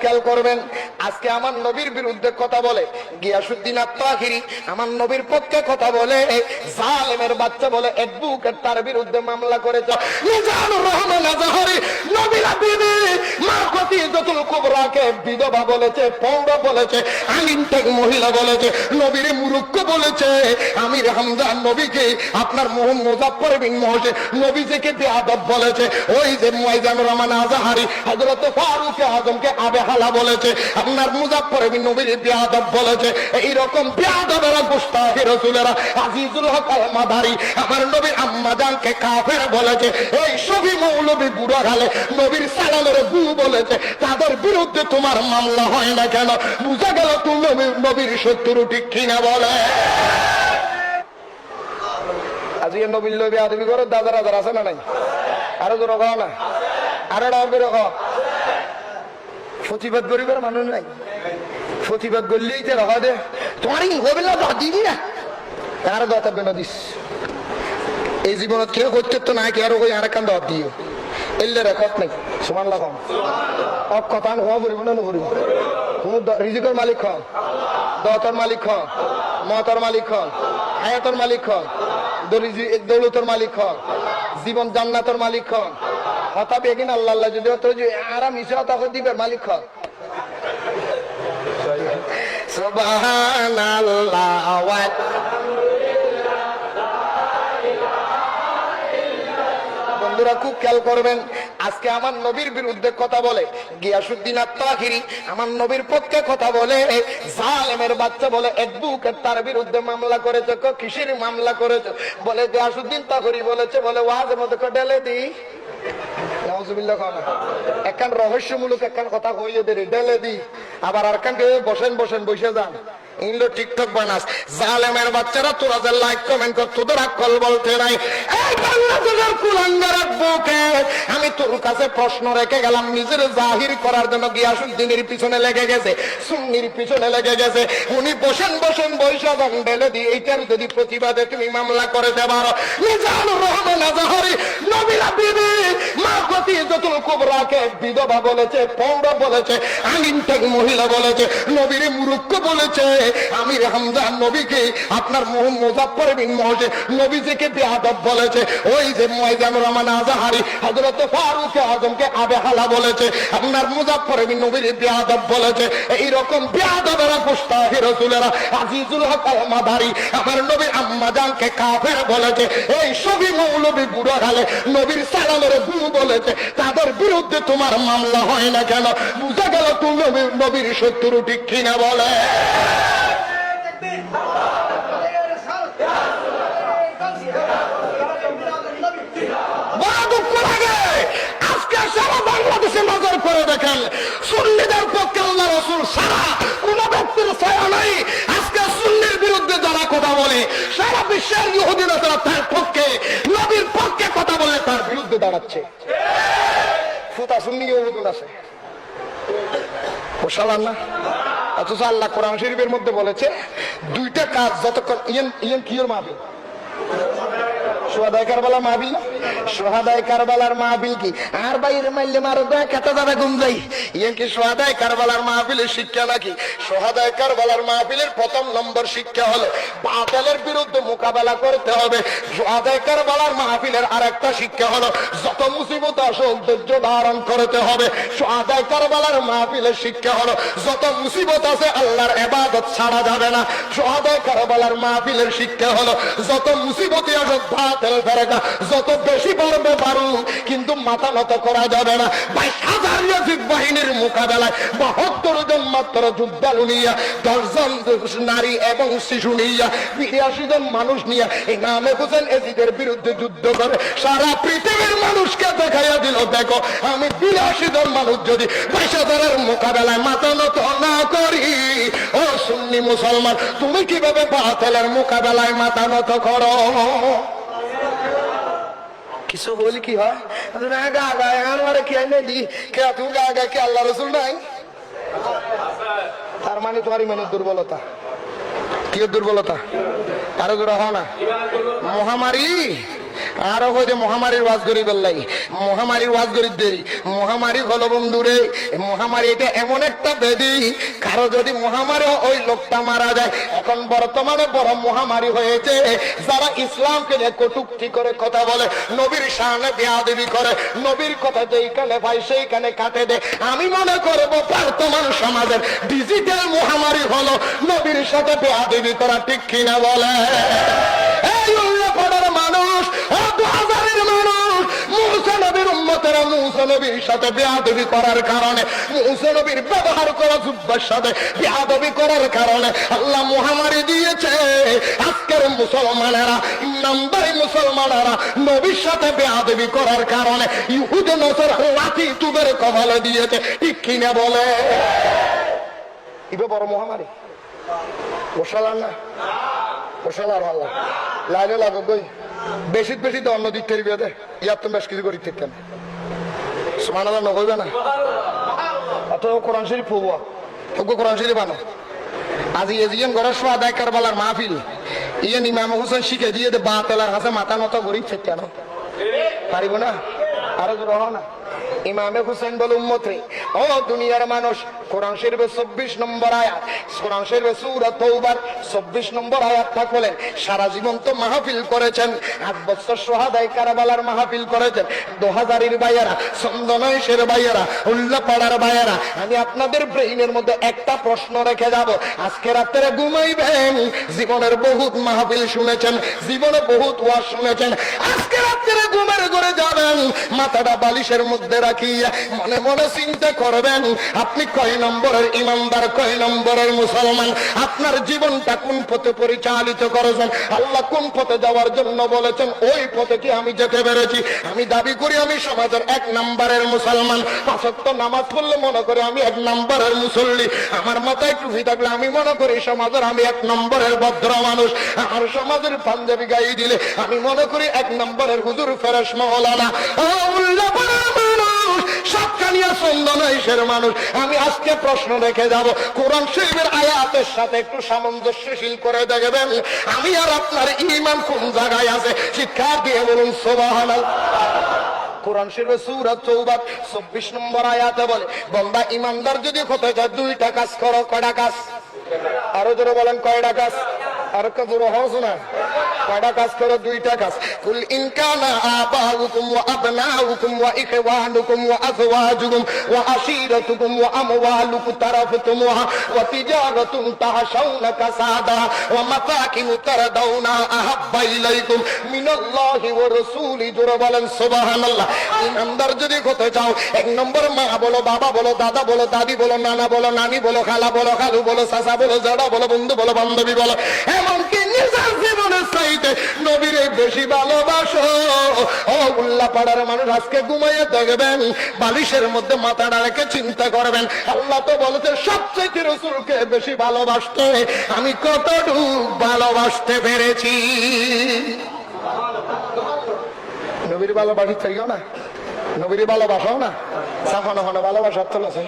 খেয়াল করবেন, আজকে আমার নবীর বিরুদ্ধে কথা বলে গিয়াসুদ্দিন আত্মাহিরি আমার নবীর পক্ষে কথা বলে, জালেমের বাচ্চা বলে অ্যাডভোকেট তার বিরুদ্ধে মামলা করেছে। মিজানুর রহমান নবীরা মা খতিজাতুল কুবরাকে বিধবা বলেছে, পৌর বলেছে মহিলা বলেছে, নবীর বলেছে। আমির নবীকে, আপনার মোহাম্মদ মুজাফর বিন মহসে নবীজিকে বেয়াদব বলেছে। ওই যে মুয়াইজানুর রহমান আজাহারি, হযরত ফারুক আজমকে আবে হালা বলেছে, আপনার মুজাফর নবীর বেয়াদব বলেছে এই রকম বেয়াদবেরা গুস্তাখি রাসূলেরা আজিজুল হক মাদারি, আমার নবী আম্মা জানকে কাফের বলেছে, এই সবই মৌলবী বুড়া গালে নবীর সালামের বু বলেছে, তাদের বিরুদ্ধে তোমার মামলা হয় না কেন? বুঝা গেল তুমি নবীর- নবীর শত্রু ঠিক কিনা বলে। আজকে নবীর লবি আদমি করো দাদা রাজার আছে না নাই? আরও রকম না? আরও ডাক রকম প্রতিবাদ করিবার মানুষ নাই। প্রতিবাদ করলেই তো রহা দে। তোমার হবে না দিবি না কার দতা বেন দিস? এই জীবনত কেউ করতে তো না কে আরও কই আর কান দত দিও। এলে রেকর্ড নাই? সমান লাগাম অক কথা হওয়া পড়িব না নকরিব কোনো রিজিকের মালিক হন দতর মালিক হন মতর মালিক হন হায়াতর মালিক হন দৌলতর মালিক হন জীবন জান্নাতর মালিক হন হতা বেগিন আল্লাহ আল্লাহ যদি হতো আরাম ইসরা তখন দিবে মালিক বন্ধুরা, খুব খেয়াল করবেন, আজকে আমার নবীর বিরুদ্ধে কথা বলে গিয়াসুদ্দিন আত্মাহিরি আমার নবীর পক্ষে কথা বলে, জালেমের বাচ্চা বলে অ্যাডভোকেট তার বিরুদ্ধে মামলা করেছে কিসের মামলা করেছে? বলে গিয়াসুদ্দিন তাহিরি বলেছে, বলে ওয়াজের মধ্যে ক ডেলে দিই। একখান রহস্যমূলক একখান কথা দেরি? ডেলে দি। আবার আর কান বসেন বসেন, বসে যান। ইংলো টিকটক বানাস। জালেমের বাচ্চারা তোরা যে লাইক কমেন্ট কর, তোদের আকল বলতে নাই। এই বাংলাদেশের কুলাঙ্গারের বুকে আমি তোর কাছে প্রশ্ন রেখে গেলাম, নিজের জাহির করার জন্য গিয়াসুদ্দিনের পিছনে লেগে গেছে, সুন্নির পিছনে লেগে গেছে। উনি বসেন বসেন বৈশা ঢেলে দিয়ে এইটার যদি প্রতিবাদে তুমি মামলা করে পারো মিজানুর রহমান আজাহারি কুবরাকে বিধবা বলেছে পৌর বলেছে আলিমটেক মহিলা বলেছে নবীর মুরুক্ষ বলেছে, আমির হামদান নবীকে, আপনার মুজাফর বিন মহসে নবীজিকে বেয়াদব বলেছে। ওই যে মুয়াইজানুর রহমান আজাহারি হযরত ফারুক আজমকে আবে হালা বলেছে, আপনার মুজাফর বিন নবীর বেয়াদব বলেছে। এই রকম বেয়াদবেরা গুস্তাখি রাসূলেরা, আজিজুল হক আল আমার নবী আম্মা জানকে কাফের বলেছে। এই সবই মৌলবী বুড়ো গালে নবীর সালামের বু বলেছে, তাদের বিরুদ্ধে তোমার মামলা হয় না কেন? বুঝা গেল তুমি নবীর- নবীর শত্রু ঠিক কিনা বলে। বাংলাদেশে ব্যক্তির ছায়া নাই। আজকে সুন্নির বিরুদ্ধে যারা কথা বলে, সারা বিশ্বের ইহুদিরা তারা তার কথা বলে তার বিরুদ্ধে দাঁড়াচ্ছে। ফুতা সুন্নি আছে। বুঝলাম না। অথচ আল্লাহ কোরআন শরীফের মধ্যে বলেছে, দুইটা কাজ যতক্ষণ ইয়েন ইয়েন কিয়র মাহবিল সোহাদায় কারবালার মাহবিল না? সোহাদায় কারবালার মাহবিল কি? আর বাইরে মারলে মারো দয়া খেতে যাবে গুম যাই। ইয়ে কি সোহাদায় কারবালার মাহবিলের শিক্ষা নাকি? সোহাদায় কারবালার মাহবিলের প্রথম নম্বর শিক্ষা হলো, বাতেলের বিরুদ্ধে মোকাবেলা করতে হবে। সোহাদায় কারবালার মাহবিলের আর একটা শিক্ষা হলো, যত মুসিবত আসল ধৈর্য ধারণ করতে হবে। সোহাদায় কারবালার মাহবিলের শিক্ষা হলো, যত মুসিবত আছে আল্লাহর এবাদত ছাড়া যাবে না। সোহাদায় কারবালার মাহবিলের শিক্ষা হলো, যত মুসিবতই আসুক, বাতেল ফেরেকা যত বেশি পারবে পারু, কিন্তু মাথা নত করা যাবে না। বাইশ হাজার ইয়াজিদ বাহিনীর মোকাবেলায় বাহাত্তর জন মাত্র যুদ্ধালু নিয়া, দশজন নারী এবং শিশু নিয়া, বিরাশি জন মানুষ নিয়া ইমামে হোসেন এজিদের বিরুদ্ধে যুদ্ধ করে সারা পৃথিবীর মানুষকে দেখাইয়া দিল, দেখো, আমি বিরাশি জন মানুষ যদি বাইশ হাজারের মোকাবেলায় মাথা নত না করি, ও সুন্নি মুসলমান, তুমি কীভাবে বাতেলের মোকাবেলায় মাথা নত করো? কিছু হল কি হয় গা দি গা গা কি আল্লাহ রসুল নাই তার মানে তোমার ইমানের দুর্বলতা কি দুর্বলতা আরও জোড়া হও না মহামারী আরও হইতে মহামারীর ওয়াজ করি বললাই। মহামারীর ওয়াজ করি দেরি মহামারী হলো বন্ধুরে মহামারী এটা এমন একটা বেদি। কারও যদি মহামারী ওই লোকটা মারা যায়। এখন বর্তমানে বড় মহামারী হয়েছে। যারা ইসলামকে নিয়ে কটুক্তি করে কথা বলে, নবীর সামনে বেয়াদবি করে, নবীর কথা যেইখানে ভাই, সেইখানে কাটে দেয়। আমি মনে করব বর্তমান সমাজের ডিজিটাল মহামারী হলো, নবীর সাথে বেয়াদবি করা ঠিক কিনা বলে এই উল্লাপাড়ার মানুষ ও দু হাজারের মানুষ মুসা নবীর উম্মতেরা মুসা সাথে বেয়াদবি করার কারণে, মুসা নবীর ব্যবহার করা যুব্বার সাথে বেয়াদবি করার কারণে আল্লাহ মহামারী দিয়েছে। আজকের মুসলমানেরা নাম্বারি মুসলমানেরা নবীর সাথে বেয়াদবি করার কারণে ইহুদ নসর লাঠি তুদের কপালে দিয়েছে। ঠিক কিনা বলে? বড় মহামারী। ওষালার না? ওষালার আল্লাহ। লাইলে লাগো গই বেশি বেশি তো অন্য দিক থেকে বিয়ে ইয়ার তো বেশ কিছু করি থাকতেন সমান আল্লাহ না? অত কোরআন শরীফ ফুবুয়া তোকে কোরআন শরীফ আনো। আজি এজিয়ান ঘরের সোয়া দেয় কারবালার মাহফিল। ইয়ান ইমাম হোসেন শিখে দিয়ে বা তেলার হাসে মাথা নত করি থাকতেন পারিব না? আরও না। ইমামে হুসেন বল উম্মতে ও দুনিয়ার মানুষ, কোরআন শরীফে চব্বিশ নম্বর আয়াত, কোরআন শরীফে সুরা তৌবার চব্বিশ নম্বর আয়াতটা খোলেন সারা জীবন তো মাহফিল করেছেন, আট বছর সোহাদাই কারাবালার মাহফিল করেছেন। দু হাজারের বাইয়েরা চন্দনেশের বাইয়েরা উল্লাপাড়ার বাইয়েরা আমি আপনাদের ব্রেইনের মধ্যে একটা প্রশ্ন রেখে যাব। আজকে রাত্রে ঘুমাইবেন, জীবনের বহুত মাহফিল শুনেছেন, জীবনে বহুত ওয়াজ শুনেছেন। আজকে রাত্রে ঘুমের ঘরে যাবেন মাথাটা বালিশের মধ্যে রাখিয়া মনে মনে চিন্তা করবেন, আপনি কয় নম্বরের ইমানদার, কয় নম্বরের মুসলমান? আপনার জীবনটা কোন পথে পরিচালিত করেছেন? আল্লাহ কোন পথে যাওয়ার জন্য বলেছেন, ওই পথে কি আমি যেতে পেরেছি? আমি দাবি করি আমি সমাজের এক নম্বরের মুসলমান। পাঁচত্ব নামাজ পড়লে মনে করি আমি এক নম্বরের মুসল্লি। আমার মাথায় টুপি থাকলে আমি মনে করি সমাজের আমি এক নম্বরের ভদ্র মানুষ। আমার সমাজের পাঞ্জাবি গাই দিলে আমি মনে করি এক নম্বরের হুজুর ফেরেশ মহলানা আমি আজকে প্রশ্ন রেখে যাব, কোরআন শরীফের আয়াতের সাথে একটু সামঞ্জস্যশীল করে দেখবেন। আমি আর আপনার ইমান কোন জায়গায় আছে? শিক্ষা দিয়ে বলুন সোবাহানাল কোরআন শরীফে সূরা তৌবাত 24 নম্বর আয়াতে বলে ইমানদার যদি হতে চায়, দুইটা কাজ করো, কয়টা কাজ? আরও জোরে বলেন, কয়টা কাজ? আর একটা জোরে হস না। কয়টা কাজ করো? দুইটা কাজ। কুল ইন কানা আবাউকুম ওয়া আবনাউকুম ওয়া ইখওয়ানুকুম ওয়া আজওয়াজুকুম ওয়া আশীরাতুকুম ওয়া ওয়া তিজারাতুন কাসাদা ওয়া তারদাউনা আহাব্বা ইলাইকুম মিনাল্লাহি ওয়া রাসূলি। সুবহানাল্লাহ। ইমানদার যদি হতে চাও, এক নম্বর মা বলো, বাবা বলো, দাদা বলো, দাদি বলো, নানা বলো, নানি বলো, খালা বলো, খালু বলো, চাচা বলো জড়া বলো, বন্ধু বলো, বান্ধবী বলো। এমনকি নিজের জীবনের চাইতে নবীরে বেশি ভালোবাসো। ও উল্লা পাড়ার মানুষ, আজকে ঘুমাইয়ে দেখবেন, বালিশের মধ্যে মাথাটা রেখে চিন্তা করবেন। আল্লাহ তো বলেছে, সবচেয়ে রসুলকে বেশি ভালোবাসতে, আমি কতটুকু ভালোবাসতে পেরেছি। নবীর ভালোবাসি চাইও না? নবীর ভালোবাসাও না? সাফানো ফানো ভালোবাসার তো আছে।